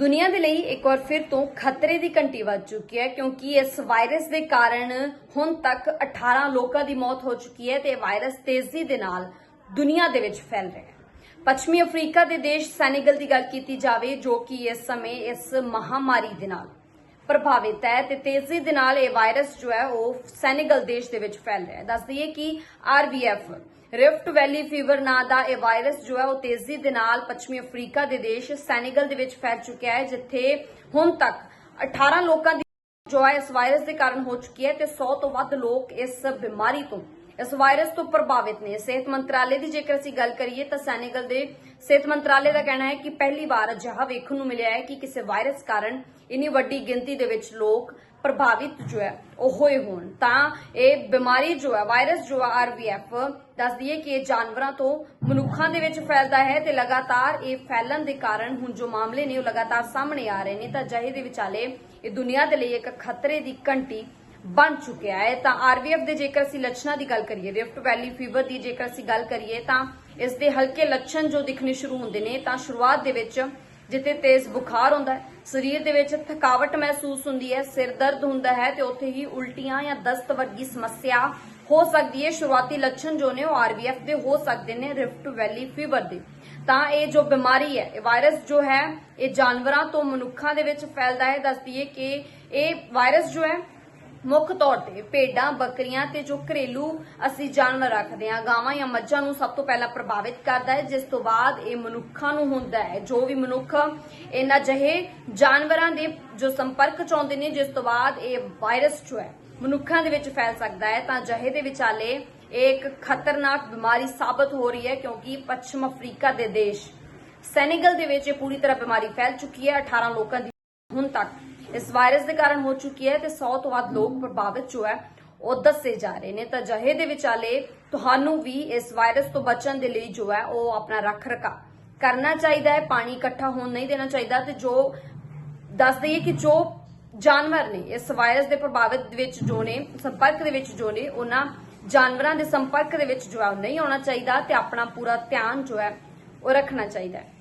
ਦੁਨੀਆ ਦੇ ਲਈ ਇੱਕ ਵਾਰ ਫਿਰ ਤੋਂ ਖਤਰੇ ਦੀ ਘੰਟੀ ਵੱਜ ਚੁੱਕੀ ਹੈ, ਕਿਉਂਕਿ ਇਸ ਵਾਇਰਸ ਦੇ ਕਾਰਨ ਹੁਣ ਤੱਕ 18 ਲੋਕਾਂ ਦੀ ਮੌਤ ਹੋ ਚੁੱਕੀ ਹੈ ਤੇ ਇਹ ਵਾਇਰਸ ਤੇਜ਼ੀ ਦੇ ਨਾਲ ਦੁਨੀਆ ਦੇ ਵਿੱਚ ਫੈਲ ਰਿਹਾ ਹੈ। ਪੱਛਮੀ ਅਫਰੀਕਾ ਦੇ ਦੇਸ਼ ਸੈਨੇਗਲ ਦੀ ਗੱਲ ਕੀਤੀ ਜਾਵੇ, ਜੋ ਕਿ ਇਸ ਸਮੇਂ ਇਸ ਮਹਾਮਾਰੀ ਦੇ ਨਾਲ ਪ੍ਰਭਾਵਿਤ ਹੈ ਤੇ ਤੇਜ਼ੀ ਦੇ ਨਾਲ ਇਹ ਵਾਇਰਸ ਜੋ ਹੈ ਉਹ ਸੈਨੇਗਲ ਦੇਸ਼ ਦੇ ਵਿੱਚ ਫੈਲ ਰਿਹਾ ਹੈ। ਦੱਸ ਦਈਏ ਕਿ ਆਰਵੀਐਫ ਰਿਫਟ ਵੈਲੀ ਫੀਵਰ ਨਾਂ ਦਾ ਇਹ ਵਾਇਰਸ ਜੋ ਹੈ ਉਹ ਤੇਜ਼ੀ ਦੇ ਨਾਲ ਪੱਛਮੀ ਅਫਰੀਕਾ ਦੇ ਦੇਸ਼ ਸੈਨੇਗਲ ਦੇ ਵਿੱਚ ਫੈਲ ਚੁੱਕਿਆ ਹੈ, ਜਿੱਥੇ ਹੁਣ ਤੱਕ 18 ਲੋਕਾਂ ਦੀ ਜੋ ਹੈ ਇਸ ਵਾਇਰਸ ਦੇ ਕਾਰਨ ਹੋ ਚੁੱਕੀ ਹੈ ਤੇ 100 ਤੋਂ ਵੱਧ ਲੋਕ ਇਸ ਬਿਮਾਰੀ ਤੋਂ ਇਸ ਵਾਇਰਸ ਤੋਂ ਪ੍ਰਭਾਵਿਤ ਨੇ। ਸਿਹਤ ਮੰਤਰਾਲੇ ਦੀ ਜੇਕਰ ਅਸੀਂ ਗੱਲ ਕਰੀਏ ਤਾਂ ਸੈਨੇਗਲ ਦੇ ਸਿਹਤ ਮੰਤਰਾਲੇ ਦਾ ਕਹਿਣਾ ਹੈ ਕਿ ਪਹਿਲੀ ਵਾਰ ਅਜਿਹਾ ਵੇਖਣ ਨੂੰ ਮਿਲਿਆ ਹੈ ਕਿ ਕਿਸੇ ਵਾਇਰਸ ਕਾਰਨ ਇੰਨੀ ਵੱਡੀ ਗਿਣਤੀ ਦੇ ਵਿੱਚ ਲੋਕ ਪ੍ਰਭਾਵਿਤ ਜੋ ਹੈ ਉਹ ਹੋਏ ਹੋਣ। ਤਾਂ ਇਹ ਬਿਮਾਰੀ ਜੋ ਹੈ, ਵਾਇਰਸ ਜੋ ਹੈ ਆਰਵੀਐਫ ਦੱਸ ਦਈਏ ਕਿ ਇਹ ਜਾਨਵਰਾਂ ਤੋਂ ਮਨੁੱਖਾਂ ਦੇ ਵਿੱਚ ਫੈਲਦਾ ਹੈ ਤੇ ਲਗਾਤਾਰ ਇਹ ਫੈਲਣ ਦੇ ਕਾਰਨ ਹੁਣ ਜੋ ਮਾਮਲੇ ਨੇ ਉਹ ਲਗਾਤਾਰ ਸਾਹਮਣੇ ਆ ਰਹੇ ਨੇ। ਤਾਂ ਜਹੇ ਦੇ ਵਿਚਾਲੇ ਇਹ ਦੁਨੀਆ ਦੇ ਲਈ ਇੱਕ ਖਤਰੇ ਦੀ ਘੰਟੀ ਬਣ ਚੁੱਕਿਆ ਹੈ। ਤਾਂ ਆਰਵੀਐਫ ਦੇ ਜੇਕਰ ਅਸੀਂ ਲੱਛਣਾਂ ਦੀ ਗੱਲ ਕਰੀਏ, ਰਿਫਟ ਵੈਲੀ ਫੀਵਰ ਦੀ ਜੇਕਰ ਅਸੀਂ ਗੱਲ ਕਰੀਏ, ਤਾਂ ਇਸ ਦੇ ਹਲਕੇ ਲੱਛਣ ਜੋ ਦਿਖਣੇ ਸ਼ੁਰੂ ਹੁੰਦੇ ਨੇ, ਤਾਂ ਸ਼ੁਰੂਆਤ ਦੇ ਵਿੱਚ ਜਿੱਥੇ ਤੇਜ਼ ਬੁਖਾਰ ਹੁੰਦਾ ਹੈ, ਸਰੀਰ ਦੇ ਵਿੱਚ ਥਕਾਵਟ ਮਹਿਸੂਸ ਹੁੰਦੀ ਹੈ, ਸਿਰ ਦਰਦ ਹੁੰਦਾ ਹੈ ਤੇ ਉੱਥੇ ਹੀ ਉਲਟੀਆਂ ਜਾਂ ਦਸਤ ਵਰਗੀ ਸਮੱਸਿਆ ਹੋ ਸਕਦੀ ਹੈ। ਸ਼ੁਰੂਆਤੀ ਲੱਛਣ ਜੋ ਨੇ ਉਹ ਆਰਵੀਐਫ ਦੇ ਹੋ ਸਕਦੇ ਨੇ ਰਿਫਟ ਵੈਲੀ ਫੀਵਰ ਦੇ। ਤਾਂ ਇਹ ਜੋ ਬਿਮਾਰੀ ਹੈ, ਇਹ ਵਾਇਰਸ ਜੋ ਹੈ, ਇਹ ਜਾਨਵਰਾਂ ਤੋਂ ਮਨੁੱਖਾਂ ਦੇ ਵਿੱਚ ਫੈਲਦਾ ਹੈ। ਦੱਸਦੀ ਹੈ ਕਿ ਇਹ ਵਾਇਰਸ ਜੋ ਹੈ ਮੁੱਖ ਤੌਰ ਤੇ ਭੇਡਾਂ, ਬੱਕਰੀਆਂ ਤੇ ਜੋ ਘਰੇਲੂ ਅਸੀਂ ਜਾਨਵਰ ਰੱਖਦੇ ਹਾਂ, ਗਾਵਾਂ ਜਾਂ ਮੱਝਾਂ ਨੂੰ ਸਭ ਤੋਂ ਪਹਿਲਾਂ ਪ੍ਰਭਾਵਿਤ ਕਰਦਾ ਹੈ, ਜਿਸ ਤੋਂ ਬਾਅਦ ਇਹ ਮਨੁੱਖਾਂ ਨੂੰ ਹੁੰਦਾ ਹੈ। ਜੋ ਵੀ ਮਨੁੱਖ ਇਹਨਾਂ ਜਿਹੇ ਜਾਨਵਰਾਂ ਦੇ ਜੋ ਸੰਪਰਕ ਚ ਆਉਂਦੇ ਨੇ, ਜਿਸ ਤੋਂ ਬਾਅਦ ਇਹ ਵਾਇਰਸ ਜੋ ਹੈ, ਮਨੁੱਖਾਂ ਦੇ ਵਿੱਚ ਫੈਲ ਸਕਦਾ ਹੈ। ਤਾਂ ਜਹੇ ਦੇ ਵਿਚਾਲੇ ਇਹ ਇੱਕ ਖਤਰਨਾਕ ਬਿਮਾਰੀ ਸਾਬਤ ਹੋ ਰਹੀ ਹੈ, ਕਿਉਂਕਿ ਪੱਛਮ ਅਫਰੀਕਾ ਦੇ ਦੇਸ਼, ਸੈਨੇਗਲ ਦੇ ਵਿੱਚ ਇਹ ਪੂਰੀ ਤਰ੍ਹਾਂ ਬਿਮਾਰੀ ਫੈਲ ਚੁੱਕੀ ਹੈ। 18 ਲੋਕਾਂ ਦੀ ਹੁਣ ਤੱਕ ਇਸ ਵਾਇਰਸ ਦੇ ਕਾਰਨ ਹੋ ਚੁੱਕੀ ਹੈ ਤੇ 100 ਤੋਂ ਵੱਧ ਲੋਕ ਪ੍ਰਭਾਵਿਤ ਜੋ ਹੈ, ਉਹ ਦੱਸੇ ਜਾ ਰਹੇ ਨੇ। ਤਾਂ ਜਹੇ ਦੇ ਵਿਚਾਲੇ ਤੁਹਾਨੂੰ ਵੀ ਇਸ ਵਾਇਰਸ ਤੋਂ ਬਚਣ ਦੇ ਲਈ ਜੋ ਹੈ, ਉਹ ਆਪਣਾ ਰੱਖ ਰਖਾ ਕਰਨਾ ਚਾਹੀਦਾ ਹੈ, ਪਾਣੀ ਇਕੱਠਾ ਹੋਣ ਨਹੀਂ ਦੇਣਾ ਚਾਹੀਦਾ ਤੇ ਜੋ ਦੱਸ ਦਈਏ ਕਿ ਜੋ ਜਾਨਵਰ ਨੇ, ਇਸ ਵਾਇਰਸ ਦੇ ਪ੍ਰਭਾਵਿਤ ਵਿੱਚ ਜੋ ਨੇ, ਸੰਪਰਕ ਦੇ ਵਿੱਚ ਜੋ ਨੇ, ਉਹਨਾਂ ਜਾਨਵਰਾਂ ਦੇ ਸੰਪਰਕ ਦੇ ਵਿੱਚ ਜੋ ਹੈ, ਉਹ ਨਹੀਂ ਆਉਣਾ ਚਾਹੀਦਾ ਤੇ ਆਪਣਾ ਪੂਰਾ ਧਿਆਨ ਜੋ ਹੈ, ਉਹ ਰੱਖਣਾ ਚਾਹੀਦਾ ਹੈ।